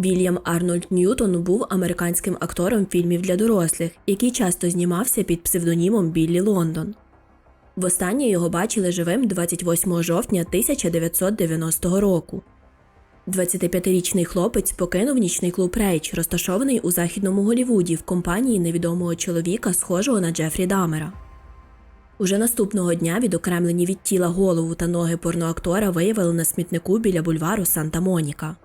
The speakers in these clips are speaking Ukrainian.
Вільям Арнольд Ньютон був американським актором фільмів для дорослих, який часто знімався під псевдонімом Біллі Лондон. Востаннє його бачили живим 28 жовтня 1990 року. 25-річний хлопець покинув нічний клуб Рейч, розташований у західному Голівуді в компанії невідомого чоловіка, схожого на Джефрі Дамера. Уже наступного дня відокремлені від тіла голову та ноги порноактора виявили на смітнику біля бульвару Санта Моніка.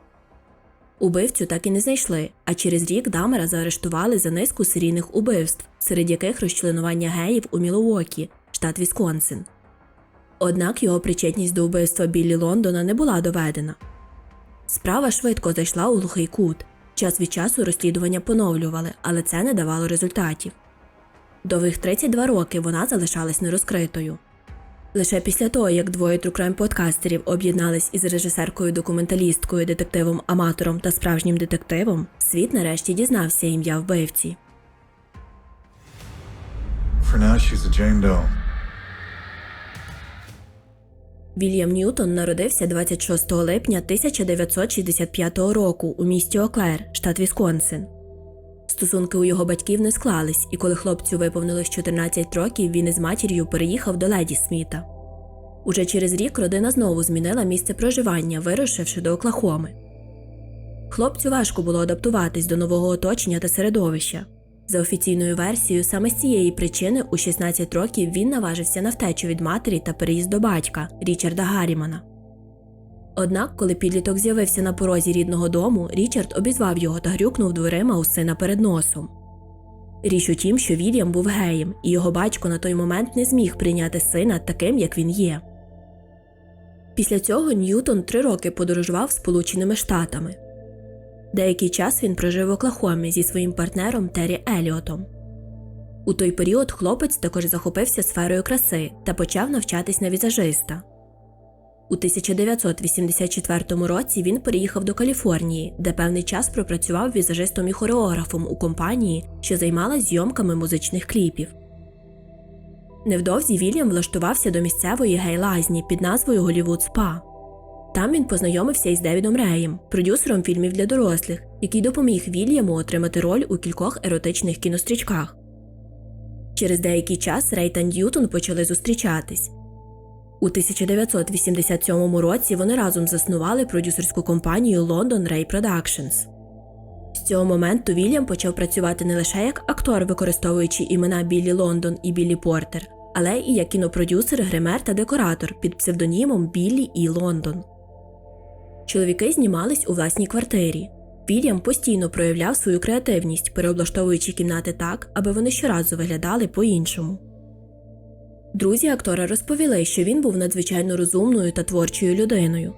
Убивцю так і не знайшли, а через рік Дамера заарештували за низку серійних убивств, серед яких розчленування геїв у Мілуокі, штат Вісконсин. Однак його причетність до вбивства Біллі Лондона не була доведена. Справа швидко зайшла у глухий кут. Час від часу розслідування поновлювали, але це не давало результатів. Довгих 32 роки вона залишалась нерозкритою. Лише після того, як двоє трукрайм подкастерів об'єднались із режисеркою-документалісткою, детективом аматором та справжнім детективом, світ нарешті дізнався ім'я вбивці. For now, she's a Jane Doe. Вільям Ньютон народився 26 липня 1965 року у місті Оклер, штат Вісконсин. Стосунки у його батьків не склались, і коли хлопцю виповнилось 14 років, він із матір'ю переїхав до леді Сміта. Уже через рік родина знову змінила місце проживання, вирушивши до Оклахоми. Хлопцю важко було адаптуватись до нового оточення та середовища. За офіційною версією, саме з цієї причини у 16 років він наважився на втечу від матері та переїзд до батька Річарда Гаррімана. Однак, коли підліток з'явився на порозі рідного дому, Річард обізвав його та грюкнув дверима у сина перед носом. Річ у тім, що Вільям був геєм, і його батько на той момент не зміг прийняти сина таким, як він є. Після цього Ньютон три роки подорожував Сполученими Штатами. Деякий час він прожив в Оклахомі зі своїм партнером Террі Еліотом. У той період хлопець також захопився сферою краси та почав навчатись на візажиста. У 1984 році він переїхав до Каліфорнії, де певний час пропрацював візажистом і хореографом у компанії, що займалась зйомками музичних кліпів. Невдовзі Вільям влаштувався до місцевої гей-лазні під назвою Голівуд Спа. Там він познайомився із Девідом Реєм, продюсером фільмів для дорослих, який допоміг Вільяму отримати роль у кількох еротичних кінострічках. Через деякий час Рей та Ньютон почали зустрічатись. У 1987 році вони разом заснували продюсерську компанію London Ray Productions. З цього моменту Вільям почав працювати не лише як актор, використовуючи імена Біллі Лондон і Біллі Портер, але і як кінопродюсер, гример та декоратор під псевдонімом Біллі І. Лондон. Чоловіки знімались у власній квартирі. Вільям постійно проявляв свою креативність, переоблаштовуючи кімнати так, аби вони щоразу виглядали по-іншому. Друзі актора розповіли, що він був надзвичайно розумною та творчою людиною.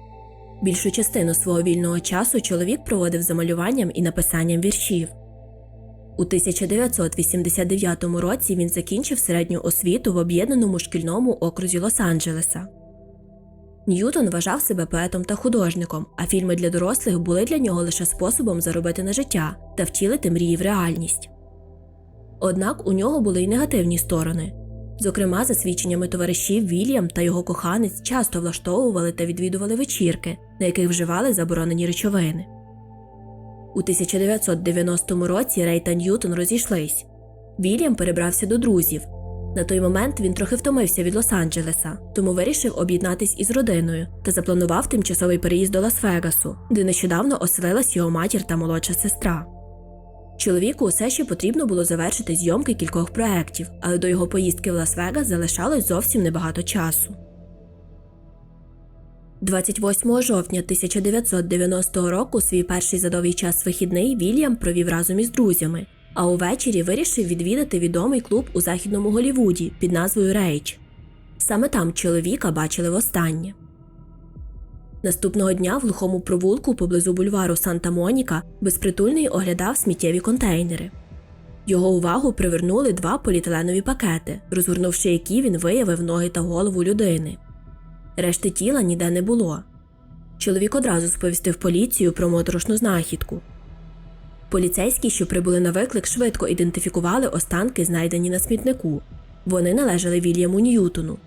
Більшу частину свого вільного часу чоловік проводив за малюванням і написанням віршів. У 1989 році він закінчив середню освіту в об'єднаному шкільному окрузі Лос-Анджелеса. Ньютон вважав себе поетом та художником, а фільми для дорослих були для нього лише способом заробити на життя та втілити мрії в реальність. Однак у нього були й негативні сторони. Зокрема, за свідченнями товаришів Вільям та його коханець часто влаштовували та відвідували вечірки, на яких вживали заборонені речовини. У 1990 році Рей та Ньютон розійшлись. Вільям перебрався до друзів. На той момент він трохи втомився від Лос-Анджелеса, тому вирішив об'єднатись із родиною та запланував тимчасовий переїзд до Лас-Вегасу, де нещодавно оселилась його матір та молодша сестра. Чоловіку усе ще потрібно було завершити зйомки кількох проєктів, але до його поїздки в Лас-Вегас залишалось зовсім небагато часу. 28 жовтня 1990 року свій перший за довгий час вихідний Вільям провів разом із друзями, а увечері вирішив відвідати відомий клуб у західному Голівуді під назвою Рейч. Саме там чоловіка бачили востаннє. Наступного дня в глухому провулку поблизу бульвару Санта Моніка безпритульний оглядав сміттєві контейнери. Його увагу привернули два поліетиленові пакети, розгорнувши які він виявив ноги та голову людини. Решти тіла ніде не було. Чоловік одразу сповістив поліцію про моторошну знахідку. Поліцейські, що прибули на виклик, швидко ідентифікували останки, знайдені на смітнику. Вони належали Вільяму Ньютону.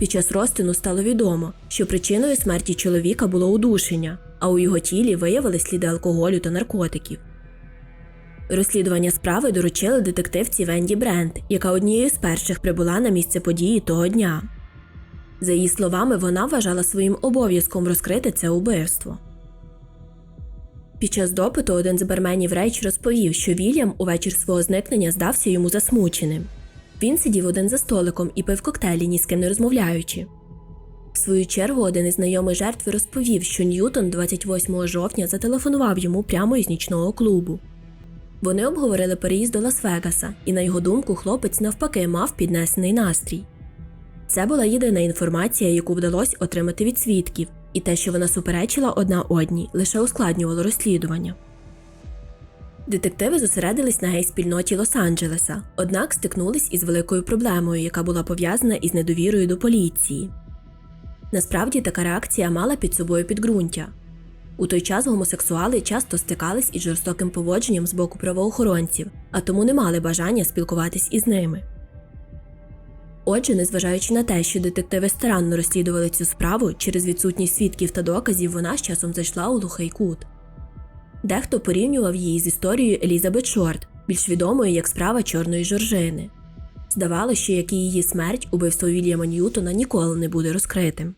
Під час розтину стало відомо, що причиною смерті чоловіка було удушення, а у його тілі виявили сліди алкоголю та наркотиків. Розслідування справи доручили детективці Венді Брент, яка однією з перших прибула на місце події того дня. За її словами, вона вважала своїм обов'язком розкрити це убивство. Під час допиту один з барменів Рейч розповів, що Вільям у вечір свого зникнення здався йому засмученим. Він сидів один за столиком і пив коктейлі, ні з ким не розмовляючи. В свою чергу, один із знайомих жертви розповів, що Ньютон 28 жовтня зателефонував йому прямо із нічного клубу. Вони обговорили переїзд до Лас-Вегаса, і, на його думку, хлопець навпаки мав піднесений настрій. Це була єдина інформація, яку вдалося отримати від свідків, і те, що вона суперечила одна одній, лише ускладнювало розслідування. Детективи зосередились на гей-спільноті Лос-Анджелеса, однак стикнулись із великою проблемою, яка була пов'язана із недовірою до поліції. Насправді така реакція мала під собою підґрунтя. У той час гомосексуали часто стикались із жорстоким поводженням з боку правоохоронців, а тому не мали бажання спілкуватись із ними. Отже, незважаючи на те, що детективи старанно розслідували цю справу, через відсутність свідків та доказів вона з часом зайшла у глухий кут. Дехто порівнював її з історією Елізабет Шорт, більш відомою як справа Чорної Жоржини. Здавалося, що як і її смерть, убивство Вільяма Ньютона ніколи не буде розкритим.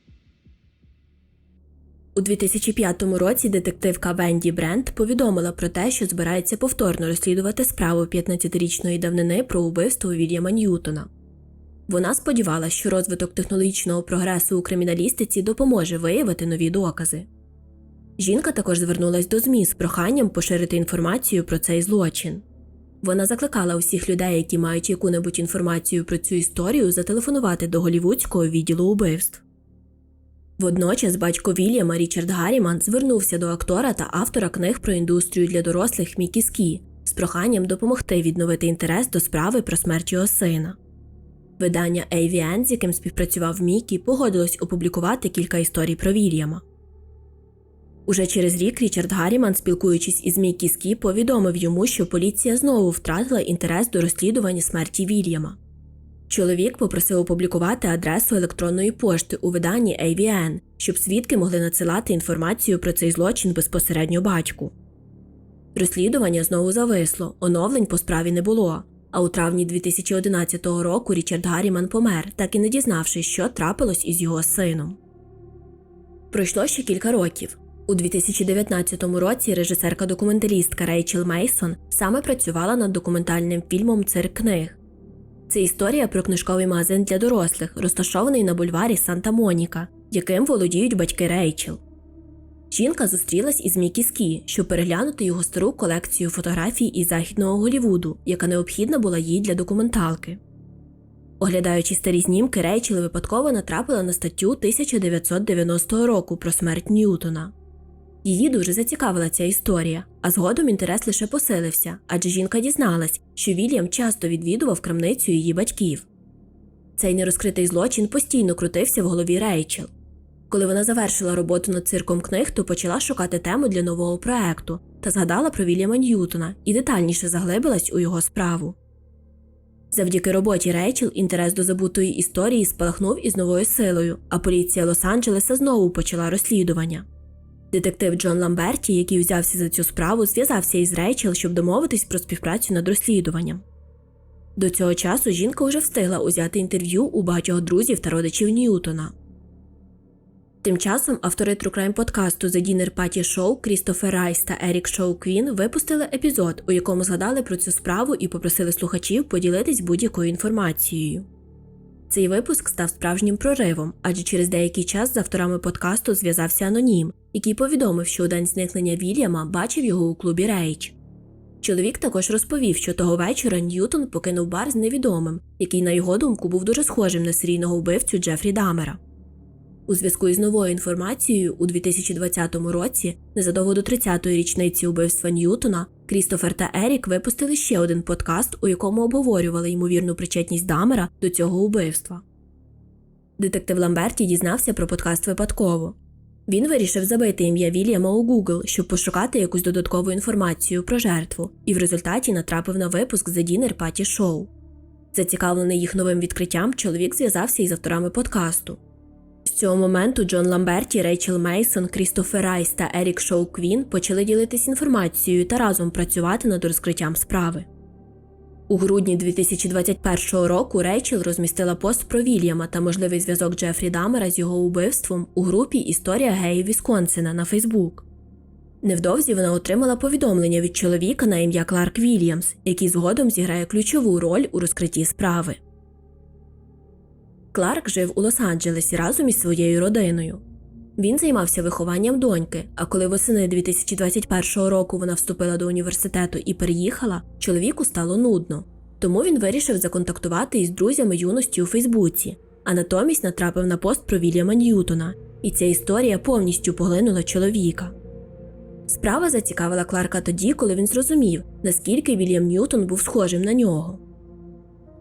У 2005 році детективка Венді Брент повідомила про те, що збирається повторно розслідувати справу 15-річної давнини про убивство Вільяма Ньютона. Вона сподівалася, що розвиток технологічного прогресу у криміналістиці допоможе виявити нові докази. Жінка також звернулася до ЗМІ з проханням поширити інформацію про цей злочин. Вона закликала усіх людей, які мають яку-небудь інформацію про цю історію, зателефонувати до голівудського відділу убивств. Водночас батько Вільяма Річард Гарріман звернувся до актора та автора книг про індустрію для дорослих Мікі Скі з проханням допомогти відновити інтерес до справи про смерть його сина. Видання AVN, з яким співпрацював Мікі, погодилось опублікувати кілька історій про Вільяма. Уже через рік Річард Гарріман, спілкуючись із Мікі Скі, повідомив йому, що поліція знову втратила інтерес до розслідування смерті Вільяма. Чоловік попросив опублікувати адресу електронної пошти у виданні AVN, щоб свідки могли надсилати інформацію про цей злочин безпосередньо батьку. Розслідування знову зависло, оновлень по справі не було. А у травні 2011 року Річард Гарріман помер, так і не дізнавшись, що трапилось із його сином. Пройшло ще кілька років. У 2019 році режисерка-документалістка Рейчел Мейсон саме працювала над документальним фільмом Цирк книг. Це історія про книжковий магазин для дорослих, розташований на бульварі Санта Моніка, яким володіють батьки Рейчел. Жінка зустрілась із Мікі Скі, щоб переглянути його стару колекцію фотографій із західного Голівуду, яка необхідна була їй для документалки. Оглядаючи старі знімки, Рейчел випадково натрапила на статтю 1990 року про смерть Ньютона. Її дуже зацікавила ця історія, а згодом інтерес лише посилився, адже жінка дізналась, що Вільям часто відвідував крамницю її батьків. Цей нерозкритий злочин постійно крутився в голові Рейчел. Коли вона завершила роботу над цирком книг, то почала шукати тему для нового проекту та згадала про Вільяма Ньютона і детальніше заглибилась у його справу. Завдяки роботі Рейчел інтерес до забутої історії спалахнув із новою силою, а поліція Лос-Анджелеса знову почала розслідування. Детектив Джон Ламберті, який взявся за цю справу, зв'язався із Рейчел, щоб домовитись про співпрацю над розслідуванням. До цього часу жінка вже встигла узяти інтерв'ю у багатьох друзів та родичів Ньютона. Тим часом автори True Crime подкасту The Dinner Party Show Крістофер Райс та Ерік Шоу Квін випустили епізод, у якому згадали про цю справу і попросили слухачів поділитись будь-якою інформацією. Цей випуск став справжнім проривом, адже через деякий час з авторами подкасту зв'язався анонім, який повідомив, що у день зникнення Вільяма бачив його у клубі Рейч. Чоловік також розповів, що того вечора Ньютон покинув бар з невідомим, який, на його думку, був дуже схожим на серійного вбивцю Джефрі Дамера. У зв'язку із новою інформацією у 2020 році, незадовго до 30-ї річниці убивства Ньютона, Крістофер та Ерік випустили ще один подкаст, у якому обговорювали ймовірну причетність Дамера до цього убивства. Детектив Ламберті дізнався про подкаст випадково. Він вирішив забити ім'я Вільяма у Google, щоб пошукати якусь додаткову інформацію про жертву, і в результаті натрапив на випуск The Dinner Party Show. Зацікавлений їх новим відкриттям, чоловік зв'язався із авторами подкасту. З цього моменту Джон Ламберті, Рейчел Мейсон, Крістофер Райс та Ерік Шоу Квін почали ділитись інформацією та разом працювати над розкриттям справи. У грудні 2021 року Рейчел розмістила пост про Вільяма та можливий зв'язок Джефрі Дамера з його убивством у групі Історія геїв Вісконсина на Фейсбук. Невдовзі вона отримала повідомлення від чоловіка на ім'я Кларк Вільямс, який згодом зіграє ключову роль у розкритті справи. Кларк жив у Лос-Анджелесі разом із своєю родиною. Він займався вихованням доньки, а коли восени 2021 року вона вступила до університету і переїхала, чоловіку стало нудно. Тому він вирішив законтактувати із друзями юності у Фейсбуці, а натомість натрапив на пост про Вільяма Ньютона, і ця історія повністю поглинула чоловіка. Справа зацікавила Кларка тоді, коли він зрозумів, наскільки Вільям Ньютон був схожим на нього.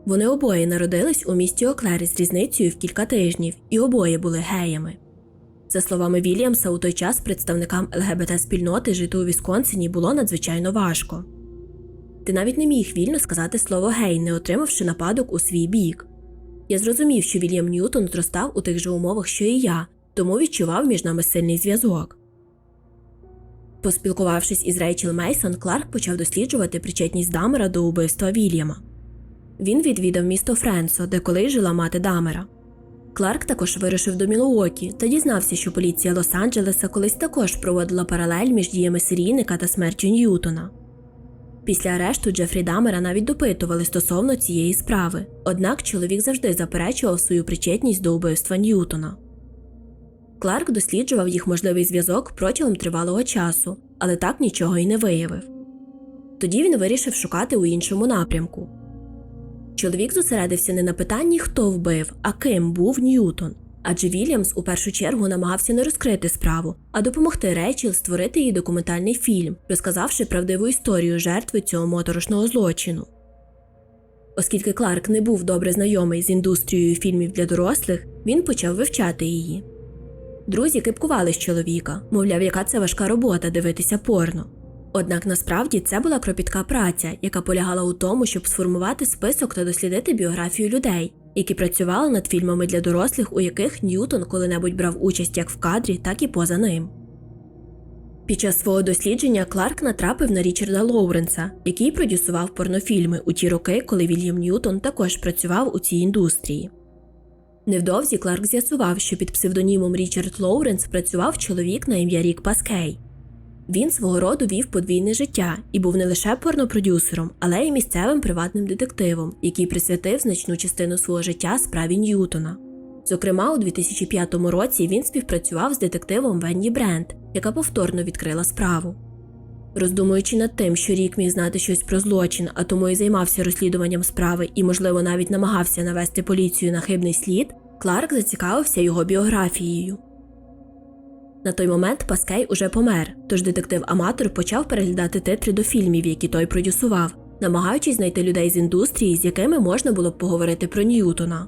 Вони обоє народились у місті Оклері з різницею в кілька тижнів, і обоє були геями. За словами Вільямса, у той час представникам ЛГБТ-спільноти жити у Вісконсині було надзвичайно важко. Ти навіть не міг вільно сказати слово гей, не отримавши нападок у свій бік. Я зрозумів, що Вільям Ньютон зростав у тих же умовах, що і я, тому відчував між нами сильний зв'язок. Поспілкувавшись із Рейчел Мейсон, Кларк почав досліджувати причетність Дамера до убивства Вільяма. Він відвідав місто Френсо, де колись жила мати Дамера. Кларк також вирушив до Мілуокі та дізнався, що поліція Лос-Анджелеса колись також проводила паралель між діями серійника та смертю Ньютона. Після арешту Джефрі Дамера навіть допитували стосовно цієї справи, однак чоловік завжди заперечував свою причетність до убивства Ньютона. Кларк досліджував їх можливий зв'язок протягом тривалого часу, але так нічого й не виявив. Тоді він вирішив шукати у іншому напрямку. Чоловік зосередився не на питанні, хто вбив, а ким був Ньютон. Адже Вільямс у першу чергу намагався не розкрити справу, а допомогти Рейчел створити їй документальний фільм, розказавши правдиву історію жертви цього моторошного злочину. Оскільки Кларк не був добре знайомий з індустрією фільмів для дорослих, він почав вивчати її. Друзі кипкували з чоловіка, мовляв, яка це важка робота дивитися порно. Однак насправді це була кропітка праця, яка полягала у тому, щоб сформувати список та дослідити біографію людей, які працювали над фільмами для дорослих, у яких Ньютон коли-небудь брав участь як в кадрі, так і поза ним. Під час свого дослідження Кларк натрапив на Річарда Лоуренса, який продюсував порнофільми у ті роки, коли Вільям Ньютон також працював у цій індустрії. Невдовзі Кларк з'ясував, що під псевдонімом Річард Лоуренс працював чоловік на ім'я Рік Паскей. Він свого роду вів подвійне життя і був не лише порнопродюсером, але й місцевим приватним детективом, який присвятив значну частину свого життя справі Ньютона. Зокрема, у 2005 році він співпрацював з детективом Венні Брент, яка повторно відкрила справу. Роздумуючи над тим, що рік міг знати щось про злочин, а тому і займався розслідуванням справи і, можливо, навіть намагався навести поліцію на хибний слід, Кларк зацікавився його біографією. На той момент Паскей уже помер, тож детектив-аматор почав переглядати титри до фільмів, які той продюсував, намагаючись знайти людей з індустрії, з якими можна було б поговорити про Ньютона.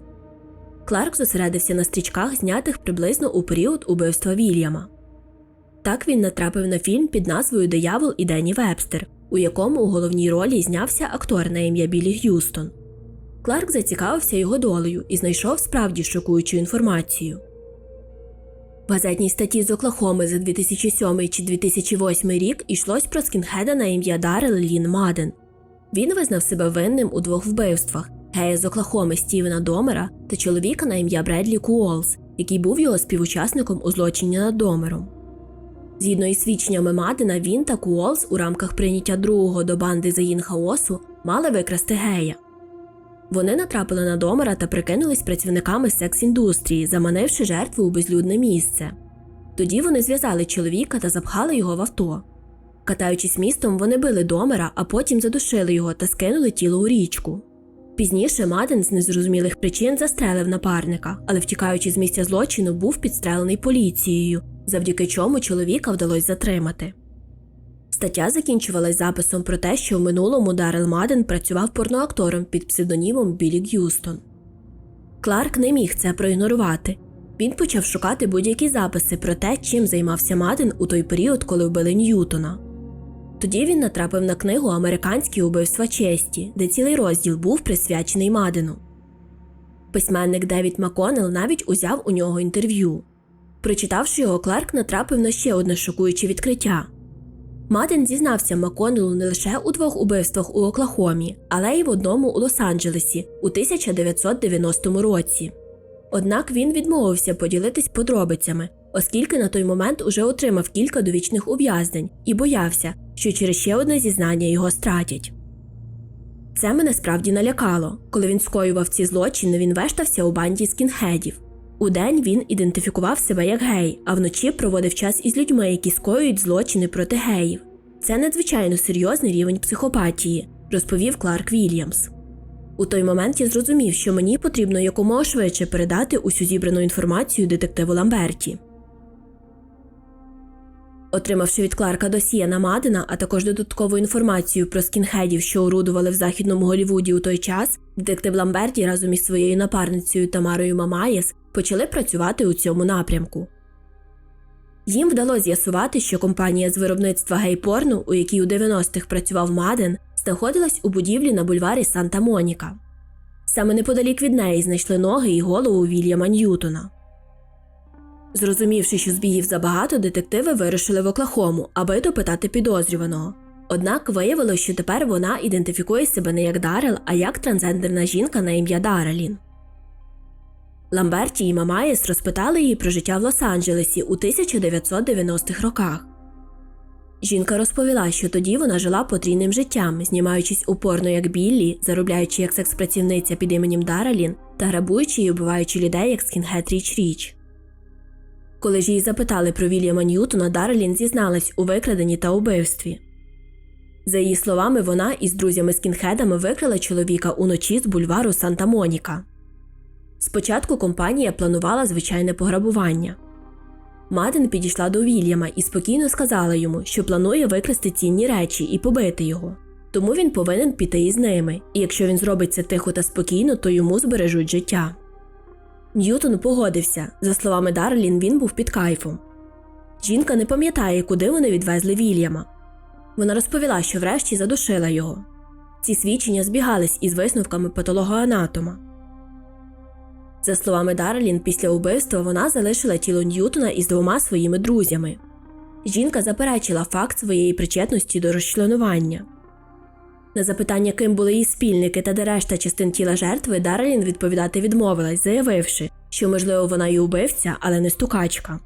Кларк зосередився на стрічках, знятих приблизно у період убивства Вільяма. Так він натрапив на фільм під назвою Диявол і Денні Вебстер, у якому у головній ролі знявся актор на ім'я Білі Г'юстон. Кларк зацікавився його долею і знайшов справді шокуючу інформацію. Газетній статті з Оклахоми за 2007 чи 2008 рік йшлось про скінхеда на ім'я Дарел Лін Маден. Він визнав себе винним у двох вбивствах гея з Оклахоми Стівена Домера та чоловіка на ім'я Бредлі Куолс, який був його співучасником у злочині над Домером. Згідно із свідченнями Мадена, він та Куолс у рамках прийняття другого до банди Заїн Хаосу мали викрасти гея. Вони натрапили на домера та прикинулись працівниками секс-індустрії, заманивши жертву у безлюдне місце. Тоді вони зв'язали чоловіка та запхали його в авто. Катаючись містом, вони били домера, а потім задушили його та скинули тіло у річку. Пізніше Маден з незрозумілих причин застрелив напарника, але втікаючи з місця злочину, був підстрелений поліцією, завдяки чому чоловіка вдалося затримати. Стаття закінчувалась записом про те, що в минулому Дарел Маден працював порноактором під псевдонімом Білі Г'юстон. Кларк не міг це проігнорувати. Він почав шукати будь-які записи про те, чим займався Маден у той період, коли вбили Ньютона. Тоді він натрапив на книгу Американські убивства честі, де цілий розділ був присвячений Мадену. Письменник Девід Маконел навіть узяв у нього інтерв'ю. Прочитавши його, Кларк натрапив на ще одне шокуюче відкриття. Маден зізнався Маконелу не лише у двох убивствах у Оклахомі, але й в одному у Лос-Анджелесі у 1990 році. Однак він відмовився поділитись подробицями, оскільки на той момент уже отримав кілька довічних ув'язнень і боявся, що через ще одне зізнання його стратять. Це мене справді налякало. Коли він скоював ці злочини, він вештався у банді скінхедів. Удень він ідентифікував себе як гей, а вночі проводив час із людьми, які скоюють злочини проти геїв. Це надзвичайно серйозний рівень психопатії, розповів Кларк Вільямс. У той момент я зрозумів, що мені потрібно якомога швидше передати усю зібрану інформацію детективу Ламберті. Отримавши від Кларка досьє на Мадена, а також додаткову інформацію про скінхедів, що орудували в західному Голлівуді у той час, детектив Ламберті разом із своєю напарницею Тамарою Мамаєс почали працювати у цьому напрямку. Їм вдалося з'ясувати, що компанія з виробництва гей-порну, у якій у 90-х працював Маден, знаходилась у будівлі на бульварі Санта Моніка. Саме неподалік від неї знайшли ноги і голову Вільяма Ньютона. Зрозумівши, що збігів забагато, детективи вирушили в Оклахому, аби допитати підозрюваного. Однак виявилося, що тепер вона ідентифікує себе не як Дарел, а як трансгендерна жінка на ім'я Дарелін. Ламберті і Мамаєс розпитали її про життя в Лос-Анджелесі у 1990-х роках. Жінка розповіла, що тоді вона жила потрійним життям, знімаючись упорно як Біллі, заробляючи як секс-працівниця під іменем Даралін та грабуючи і убиваючи людей як скінхет Річ Річ. Коли ж її запитали про Вільяма Ньютона, Дарелін зізналась у викраденні та убивстві. За її словами, вона із друзями-скінхедами викрала чоловіка уночі з бульвару Санта Моніка. Спочатку компанія планувала звичайне пограбування. Маден підійшла до Вільяма і спокійно сказала йому, що планує викрасти цінні речі і побити його. Тому він повинен піти із ними, і якщо він зробить це тихо та спокійно, то йому збережуть життя. Ньютон погодився. За словами Дарлін, він був під кайфом. Жінка не пам'ятає, куди вони відвезли Вільяма. Вона розповіла, що врешті задушила його. Ці свідчення збігались із висновками патологоанатома. За словами Дарлін, після убивства вона залишила тіло Ньютона із двома своїми друзями. Жінка заперечила факт своєї причетності до розчленування. На запитання, ким були її спільники та де решта частин тіла жертви, Дарлін відповідати відмовилась, заявивши, що, можливо, вона і убивця, але не стукачка.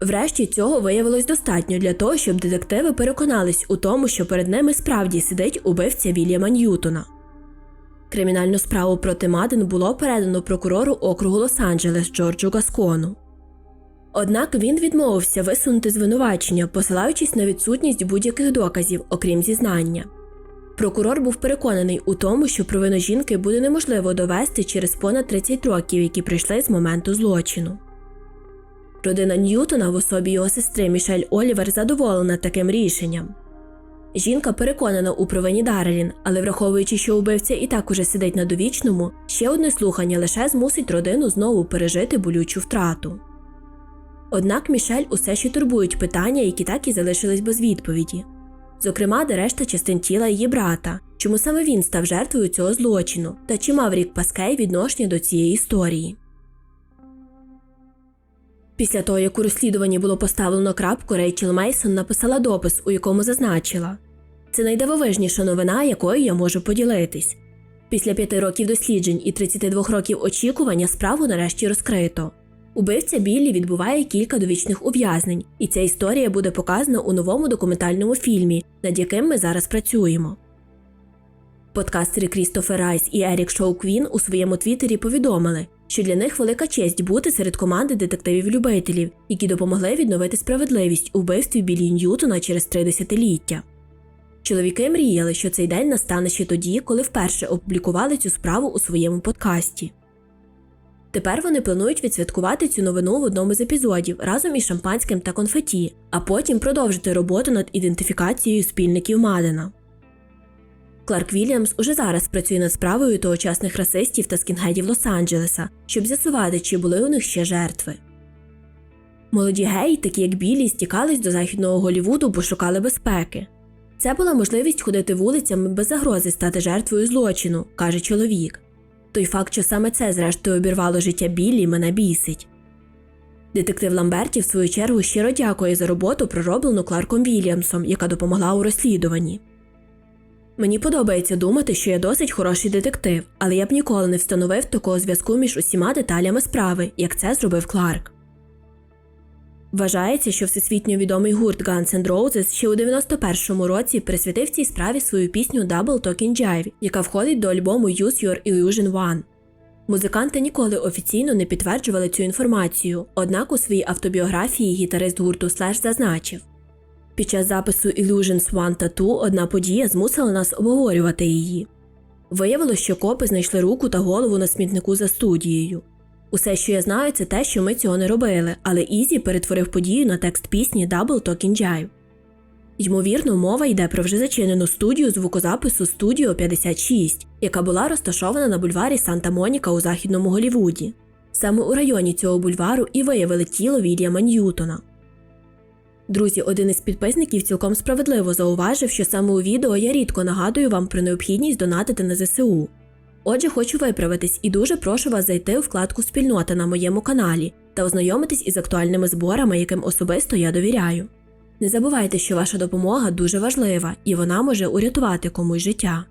Врешті цього виявилось достатньо для того, щоб детективи переконались у тому, що перед ними справді сидить убивця Вільяма Ньютона. Кримінальну справу проти Маден було передано прокурору округу Лос-Анджелес Джорджу Гаскону. Однак він відмовився висунути звинувачення, посилаючись на відсутність будь-яких доказів, окрім зізнання. Прокурор був переконаний у тому, що провину жінки буде неможливо довести через понад 30 років, які прийшли з моменту злочину. Родина Ньютона в особі його сестри Мішель Олівер задоволена таким рішенням. Жінка переконана у провині Дарелін, але враховуючи, що убивця і так уже сидить на довічному, ще одне слухання лише змусить родину знову пережити болючу втрату. Однак Мішель усе ще турбують питання, які так і залишились без відповіді. Зокрема, де решта частин тіла її брата, чому саме він став жертвою цього злочину, та чи мав рік Паскей відношення до цієї історії. Після того, як у розслідуванні було поставлено крапку, Рейчел Мейсон написала допис, у якому зазначила це найдивовижніша новина, якою я можу поділитись. Після п'яти років досліджень і 32 років очікування справу нарешті розкрито. Убивця Біллі відбуває кілька довічних ув'язнень, і ця історія буде показана у новому документальному фільмі, над яким ми зараз працюємо. Подкастери Крістофер Райс і Ерік Шоу Квін у своєму твіттері повідомили, що для них велика честь бути серед команди детективів-любителів, які допомогли відновити справедливість у вбивстві Біллі Ньютона через три десятиліття. Чоловіки мріяли, що цей день настане ще тоді, коли вперше опублікували цю справу у своєму подкасті. Тепер вони планують відсвяткувати цю новину в одному з епізодів разом із шампанським та конфеті, а потім продовжити роботу над ідентифікацією спільників Мадена. Кларк Вільямс уже зараз працює над справою тогочасних расистів та скінгедів Лос-Анджелеса, щоб з'ясувати, чи були у них ще жертви. Молоді геї, такі як Білі, стікались до західного Голівуду, бо шукали безпеки. Це була можливість ходити вулицями без загрози стати жертвою злочину, каже чоловік. Той факт, що саме це зрештою обірвало життя Біллі, мене бісить. Детектив Ламберті, в свою чергу, щиро дякує за роботу, пророблену Кларком Вільямсом, яка допомогла у розслідуванні. Мені подобається думати, що я досить хороший детектив, але я б ніколи не встановив такого зв'язку між усіма деталями справи, як це зробив Кларк. Вважається, що всесвітньо відомий гурт Guns N' Roses ще у 91-му році присвятив цій справі свою пісню Double Talking Jive, яка входить до альбому Use Your Illusion One. Музиканти ніколи офіційно не підтверджували цю інформацію, однак у своїй автобіографії гітарист гурту Slash зазначив. Під час запису Illusions One Tattoo одна подія змусила нас обговорювати її. Виявилось, що копи знайшли руку та голову на смітнику за студією. Усе, що я знаю, це те, що ми цього не робили, але Ізі перетворив подію на текст пісні Double Talking Jive. Ймовірно, мова йде про вже зачинену студію звукозапису Studio 56, яка була розташована на бульварі Санта Моніка у західному Голівуді. Саме у районі цього бульвару і виявили тіло Вільяма Ньютона. Друзі, один із підписників цілком справедливо зауважив, що саме у відео я рідко нагадую вам про необхідність донатити на ЗСУ. Отже, хочу виправитись і дуже прошу вас зайти у вкладку Спільнота на моєму каналі та ознайомитись із актуальними зборами, яким особисто я довіряю. Не забувайте, що ваша допомога дуже важлива і вона може урятувати комусь життя.